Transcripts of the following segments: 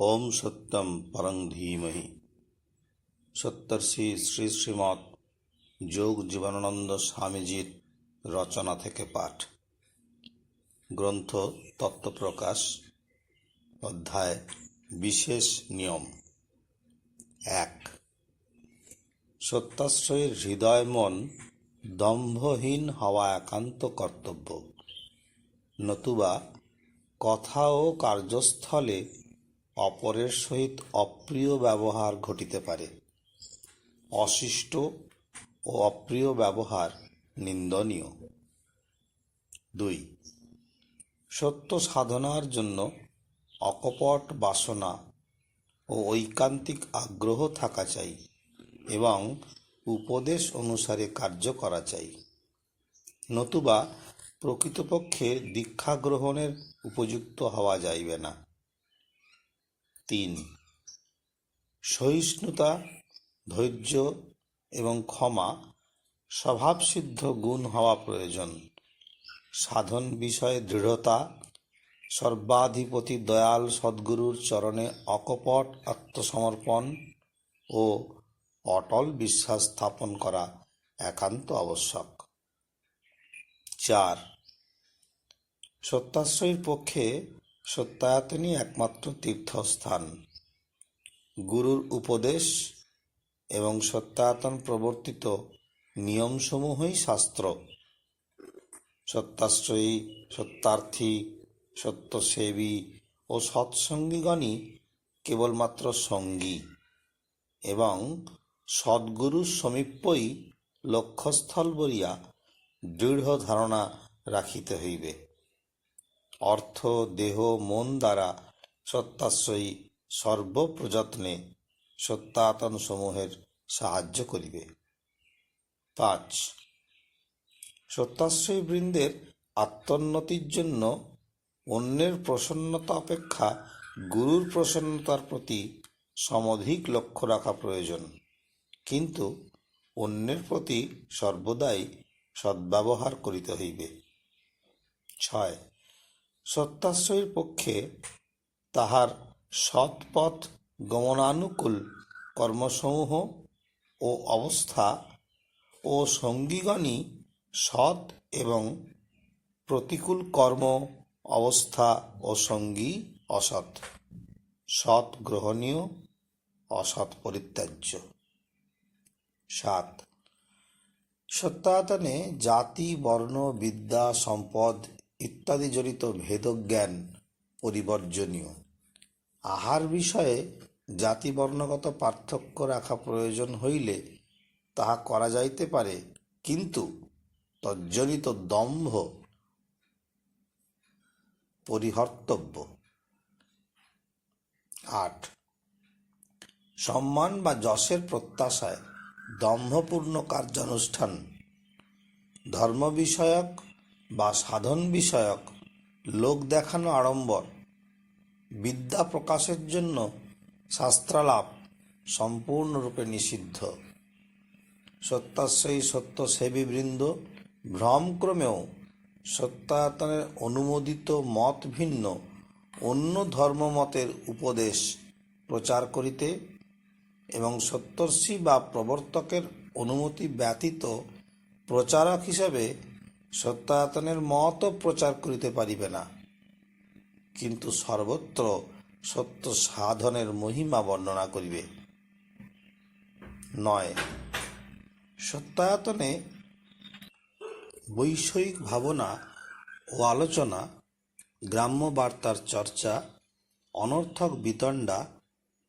ওম সত্যম পরং ধীমহি সত্যর্ষি শ্রী শ্রীমৎ যোগ জীবনানন্দ স্বামীজির রচনা থেকে পাঠ গ্রন্থ তত্ত্বপ্রকাশ অধ্যায় বিশেষ নিয়ম এক সত্যাশ্রয়ের হৃদয় মন দম্ভহীন হওয়া একান্ত কর্তব্য নতুবা কথা ও কার্যস্থলে অপরের সহিত অপ্রিয় ব্যবহার ঘটিতে পারে। অশিষ্ট ও অপ্রিয় ব্যবহার নিন্দনীয়। দুই, সত্য সাধনার জন্য অকপট বাসনা ও ঐকান্তিক আগ্রহ থাকা চাই এবং উপদেশ অনুসারে কার্য করা চাই। নতুবা প্রকৃতপক্ষে দীক্ষা গ্রহণের উপযুক্ত হওয়া যাইবে না। তিন। সহিষ্ণুতা, ধৈর্য এবং ক্ষমা স্বভাবসিদ্ধ গুণ হওয়া প্রয়োজন। সাধন বিষয়ে দৃঢ়তা, সর্বাধিপতি দয়াল সদ্গুরুর চরণে অকপট আত্মসমর্পণ ও অটল বিশ্বাস স্থাপন করা একান্ত আবশ্যক। চার। সত্যাশ্রয়ীর পক্ষে সত্যায়তনই একমাত্র তীর্থস্থান। গুরুর উপদেশ এবং সত্যায়তন প্রবর্তিত নিয়মসমূহই শাস্ত্র। সত্যাশ্রয়ী, সত্যার্থী, সত্যসেবী ও সৎসঙ্গীগণই কেবলমাত্র সঙ্গী এবং সদ্গুরুর সমীপ্যই লক্ষ্যস্থল বলিয়া দৃঢ় ধারণা রাখিতে হইবে। অর্থ, দেহ, মন দ্বারা সত্যাশ্রয়ী সর্বপ্রযত্নে সত্যাতন সমূহের সাহায্য করিবে। পাঁচ। সত্যাশ্রয়ী বৃন্দের আত্মোন্নতির জন্য অন্যের প্রসন্নতা অপেক্ষা গুরুর প্রসন্নতার প্রতি সমধিক লক্ষ্য রাখা প্রয়োজন। কিন্তু অন্যের প্রতি সর্বদাই সদ্ব্যবহার করিতে হইবে। ছয়। সত্যাশ্রয়ীর পক্ষে তাহার সৎপথ গমনানুকূল কর্মসমূহ ও অবস্থা ও সঙ্গীগণই সৎ এবং প্রতিকূল কর্ম, অবস্থা ও সঙ্গী অসৎ। সৎ গ্রহণীয়, অসৎ পরিত্যাজ্য। সাত। সত্যায়তনে জাতি, বর্ণ, বিদ্যা, সম্পদ ইত্যাদি জড়িত ভেদজ্ঞান পরিবর্জনীয়। আহার বিষয়ে জাতিবর্ণগত পার্থক্য রাখা প্রয়োজন হইলে তাহা করা যাইতে পারে, কিন্তু তজ্জনিত দম্ভ পরিহর্তব্য। আট। সম্মান বা যশের প্রত্যাশায় দম্ভপূর্ণ কার্যানুষ্ঠান। ধর্ম বিষয়ক বা সাধন বিষয়ক লোক দেখানো আড়ম্বর। বিদ্যা প্রকাশের জন্য শাস্ত্রালাপ সম্পূর্ণরূপে নিষিদ্ধ। সত্যাশ্রয়ী সত্যসেবীবৃন্দ ভ্রমক্রমেও সত্যায়তনের অনুমোদিত মত ভিন্ন, অন্য ধর্মমতের উপদেশ প্রচার করিতে এবং সত্যর্ষি বা প্রবর্তকের অনুমতি ব্যতীত প্রচারক হিসাবে সত্যায়তনের মতও প্রচার করিতে পারিবে না। কিন্তু সর্বত্র সত্য সাধনের মহিমা বর্ণনা করিবে। নয়। সত্যায়তনে বৈষয়িক ভাবনা ও আলোচনা, গ্রাম্য বার্তার চর্চা, অনর্থক বিতণ্ডা,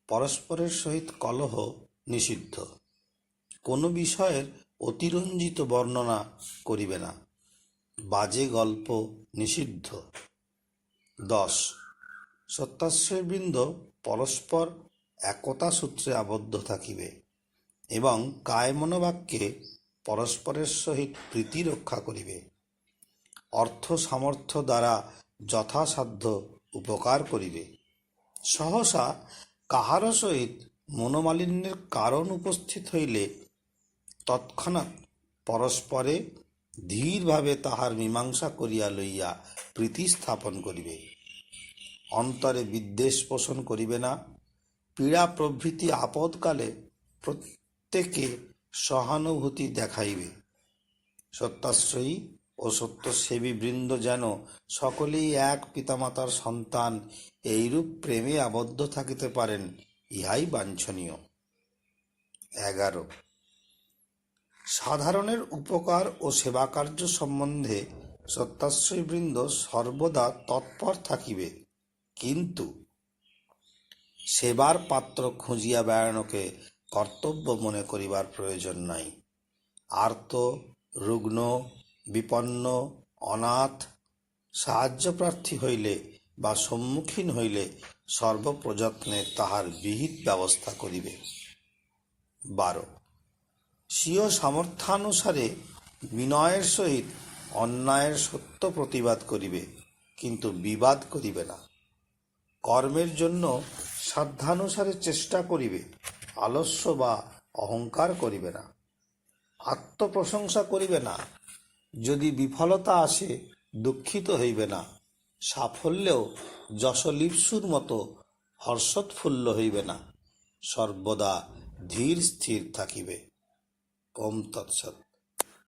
পরস্পরের সহিত কলহ নিষিদ্ধ। কোনো বিষয়ের অতিরঞ্জিত বর্ণনা করিবে না। বাজে গল্প নিষিদ্ধ। দশ। সত্যাশ্রয়বৃন্দ পরস্পর একতা সূত্রে আবদ্ধ থাকিবে এবং কায় মনোবাক্যে পরস্পরের সহিত প্রীতি রক্ষা করিবে। অর্থ সামর্থ্য দ্বারা যথাসাধ্য উপকার করিবে। সহসা কাহারও সহিত মনোমালিন্যের কারণ উপস্থিত হইলে তৎক্ষণাৎ পরস্পরে ধীরভাবে তাহার মীমাংসা করিয়া লইয়া প্রীতি স্থাপন করিবে। অন্তরে বিদ্বেষ পোষণ করিবে না। পীড়া প্রভৃতি আপদকালে প্রত্যেকে সহানুভূতি দেখাইবে। সত্যাশ্রয়ী ও সত্যসেবী বৃন্দ যেন সকলেই এক পিতামাতার সন্তান, এইরূপ প্রেমে আবদ্ধ থাকিতে পারেন, ইহাই বাঞ্ছনীয়। এগারো সাধারণের উপকার ও সেবাকার্য সম্বন্ধে সত্যাশ্রয়ীবৃন্দ সর্বদা তৎপর থাকিবে। কিন্তু সেবার পাত্র খুঁজিয়া বেড়ানোকে কর্তব্য মনে করিবার প্রয়োজন নাই। আর্ত, রুগ্ন, বিপন্ন, অনাথ, সাহায্যপ্রার্থী হইলে বা সম্মুখীন হইলে সর্বপ্রযত্নে তাহার বিহিত ব্যবস্থা করিবে। বারো। স্বীয় সামর্থ্যানুসারে বিনয়ের সহিত অন্যায়ের সত্য প্রতিবাদ করিবে, কিন্তু বিবাদ করিবে না। কর্মের জন্য সাধ্যানুসারে চেষ্টা করিবে, আলস্য বা অহংকার করিবে না। আত্মপ্রশংসা করিবে না, যদি বিফলতা আসে, দুঃখিত হইবে না। সাফল্যেও যশলিপসুর মতো হর্ষোৎফুল্ল হইবে না। সর্বদা ধীর স্থির থাকিবে। ওম তৎসৎ।